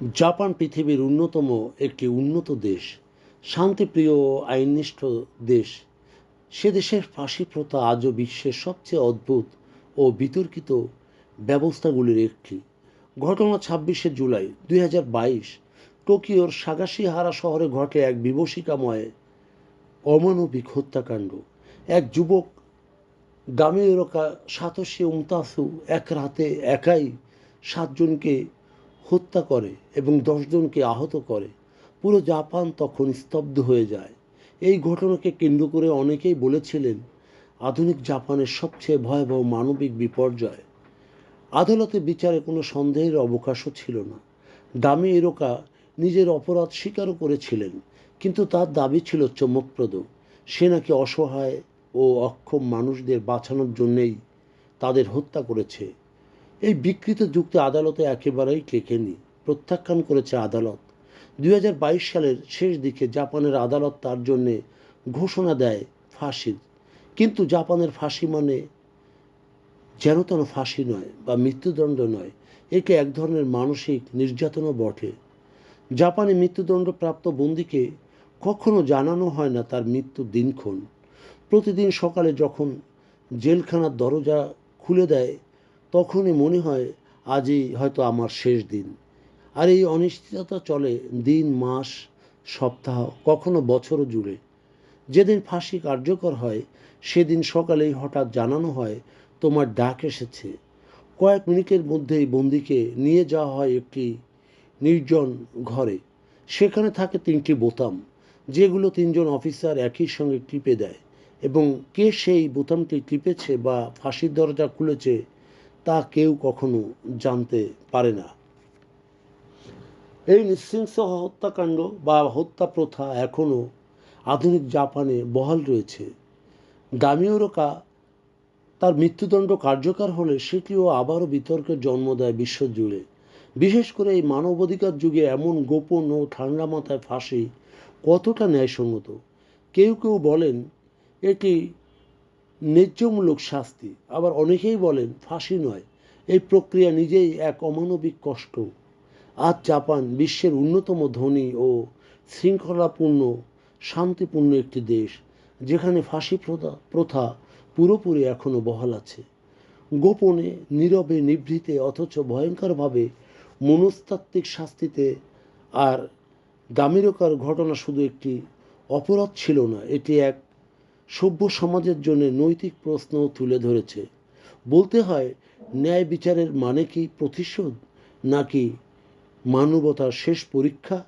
Japan পৃথিবীর অন্যতম একটি উন্নত দেশ, শান্তিপ্রিয় ও আইননিষ্ঠ দেশ। সে দেশের ফাঁসি প্রথা আজও বিশ্বের সবচেয়ে অদ্ভুত ও বিতর্কিত ব্যবস্থাগুলির একটি। ঘটনা ছাব্বিশে জুলাই দুই হাজার বাইশ, টোকিওর সাগাশিহারা শহরে ঘটে এক বিভীষিকাময় অমানবিক হত্যাকাণ্ড। এক যুবক গামেরকা সাতশি উমতাসু এক রাতে একাই সাতজনকে হত্যা করে এবং দশজনকে আহত করে। পুরো জাপান তখন স্তব্ধ হয়ে যায়। এই ঘটনাকে কেন্দ্র করে অনেকেই বলেছিলেন, আধুনিক জাপানের সবচেয়ে ভয়াবহ মানবিক বিপর্যয়। আদালতে বিচারে কোনো সন্দেহের অবকাশও ছিল না। দামি এরোকা নিজের অপরাধ স্বীকারও করেছিলেন, কিন্তু তার দাবি ছিল চমকপ্রদ। সে নাকি অসহায় ও অক্ষম মানুষদের বাঁচানোর জন্যেই তাদের হত্যা করেছে। এই বিকৃত যুক্তি আদালতে একেবারেই টেকেনি। প্রত্যাখ্যান করেছে আদালত। দুই হাজার বাইশ সালের শেষ দিকে জাপানের আদালত তার জন্যে ঘোষণা দেয় ফাঁসির। কিন্তু জাপানের ফাঁসি মানে যেন তেন ফাঁসি নয় বা মৃত্যুদণ্ড নয়, একে এক ধরনের মানসিক নির্যাতনও বটে। জাপানে মৃত্যুদণ্ডপ্রাপ্ত বন্দিকে কখনো জানানো হয় না তার মৃত্যু দিনক্ষণ। প্রতিদিন সকালে যখন জেলখানার দরজা খুলে দেয় তখনই মনে হয় আজই হয়তো আমার শেষ দিন। আর এই অনিশ্চিততা চলে দিন, মাস, সপ্তাহ, কখনো বছরও জুড়ে। যেদিন ফাঁসি কার্যকর হয়, সেদিন সকালেই হঠাৎ জানানো হয়, তোমার ডাক এসেছে। কয়েক মিনিটের মধ্যেই বন্দিকে নিয়ে যাওয়া হয় একটি নির্জন ঘরে। সেখানে থাকে তিনটি বোতাম, যেগুলো তিনজন অফিসার একই সঙ্গে টিপে দেয়। এবং কে সেই বোতামটি টিপেছে বা ফাঁসির দরজা খুলেছে কেউ কখনো জানতে পারে না। এই নৃশংস হত্যাকাণ্ড বা হত্যা প্রথা এখনও আধুনিক জাপানে বহাল রয়েছে। দামিওরকা তার মৃত্যুদণ্ড কার্যকর হলে সেটিও আবারও বিতর্কের জন্ম দেয় বিশ্বজুড়ে। বিশেষ করে এই মানবাধিকার যুগে এমন গোপন ও ঠান্ডা মাথায় ফাঁসি কতটা ন্যায়সঙ্গত? কেউ কেউ বলেন, এটি ন্যায্যমূলক শাস্তি। আবার অনেকেই বলেন ফাঁসি নয়। এই প্রক্রিয়া নিজেই এক অমানবিক কষ্ট। আজ জাপান বিশ্বের অন্যতম ধনী ও শৃঙ্খলাপূর্ণ, শান্তিপূর্ণ একটি দেশ, যেখানে ফাঁসি প্রথা প্রথা পুরোপুরি এখনও বহাল আছে। গোপনে, নীরবে নিভৃতে অথচ ভয়ঙ্করভাবে মনস্তাত্ত্বিক শাস্তিতে আর দামিরকার ঘটনা শুধু একটি অপরাধ ছিল না, এটি এক সভ্য সমাজের জন্য নৈতিক প্রশ্ন তুলে ধরেছে। বলতে হয়, ন্যায় বিচারের মানে কি প্রতিশোধ, নাকি মানবতার শেষ পরীক্ষা?